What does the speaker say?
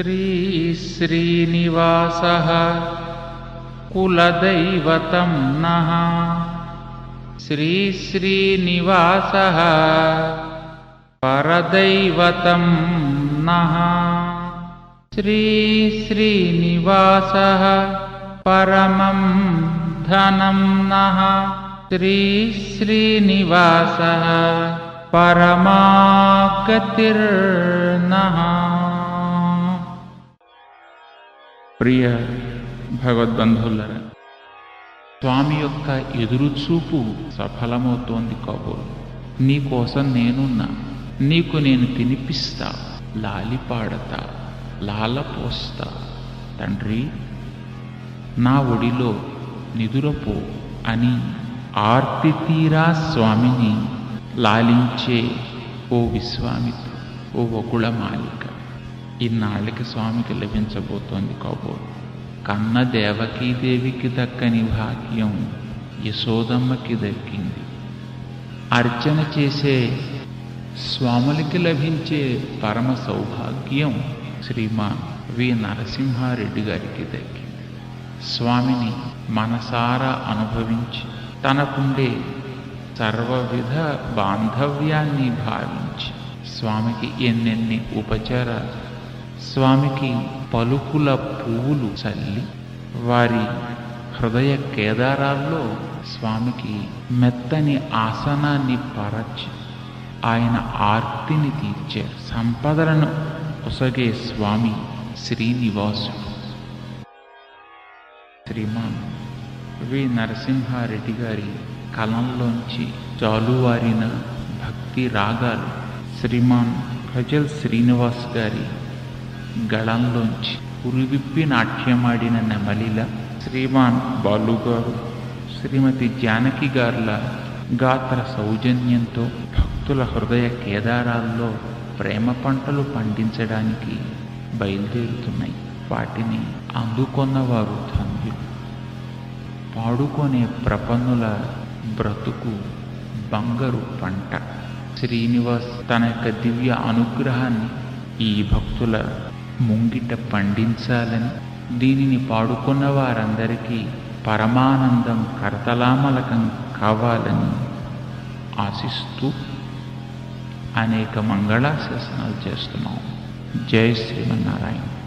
श्रीश्रीनिवासः कुलदैवतं नः। श्रीश्रीनिवासः परदैवतं नः। श्रीश्रीनिवासः परमं धनं नः। स्त्रीश्रीनिवासः परमागतिर्नः। ప్రియ భగవద్బంధువులరా స్వామి యొక్క ఎదురుచూపు సఫలమవుతోంది కబూల్. నీకోసం నేనున్నా నీకు నేను తినిపిస్తా లాలిపాడతా లాలపోస్తా తండ్రి నా ఒడిలో నిదురపో అని ఆర్తి తీరా స్వామిని లాలించే ఓ విశ్వామిత్రు ఓ వకుళ మాలిక. ఇన్నాళ్ళకి స్వామికి లభించబోతోంది కాబోలు కన్న దేవకీదేవికి దక్కని భాగ్యం యశోదమ్మకి దక్కింది. అర్చన చేసే స్వాములకి లభించే పరమ సౌభాగ్యం శ్రీమాన్ వి నరసింహారెడ్డి గారికి దక్కింది. స్వామిని మనసారా అనుభవించి తనకుండే సర్వవిధ బాంధవ్యాన్ని భావించి స్వామికి ఎన్నెన్ని ఉపచారాలు స్వామికి పలుకుల పువ్వులు చల్లి వారి హృదయ కేదారాల్లో స్వామికి మెత్తని ఆసనాన్ని పరచి ఆయన ఆర్తిని తీర్చే సంపదలను ఒసగే స్వామి శ్రీనివాసుడు. శ్రీమాన్ వి. నరసింహారెడ్డి గారి కలంలోంచి జాలువారిన భక్తి రాగాలు శ్రీమాన్ ప్రజల్ శ్రీనివాస్ గారి గళంలోంచి ఉరివిప్పి నాట్యమాడిన నెమలిల శ్రీమాన్ బాలుగారు శ్రీమతి జానకి గారుల గాత్ర సౌజన్యంతో భక్తుల హృదయ కేదారాల్లో ప్రేమ పంటలు పండించడానికి బయలుదేరుతున్నాయి. వాటిని అందుకొన్నవారు ధన్యులు. పాడుకొనే ప్రపన్నుల బ్రతుకు బంగారు పంట. శ్రీనివాస్ తన యొక్క దివ్య అనుగ్రహాన్ని ఈ భక్తుల ముంగిట పండించాలని దీనిని పాడుకున్న వారందరికీ పరమానందం కరతలామలకం కావాలని ఆశిస్తూ అనేక మంగళాశాసనాలు చేస్తున్నాం. జై శ్రీమన్నారాయణ.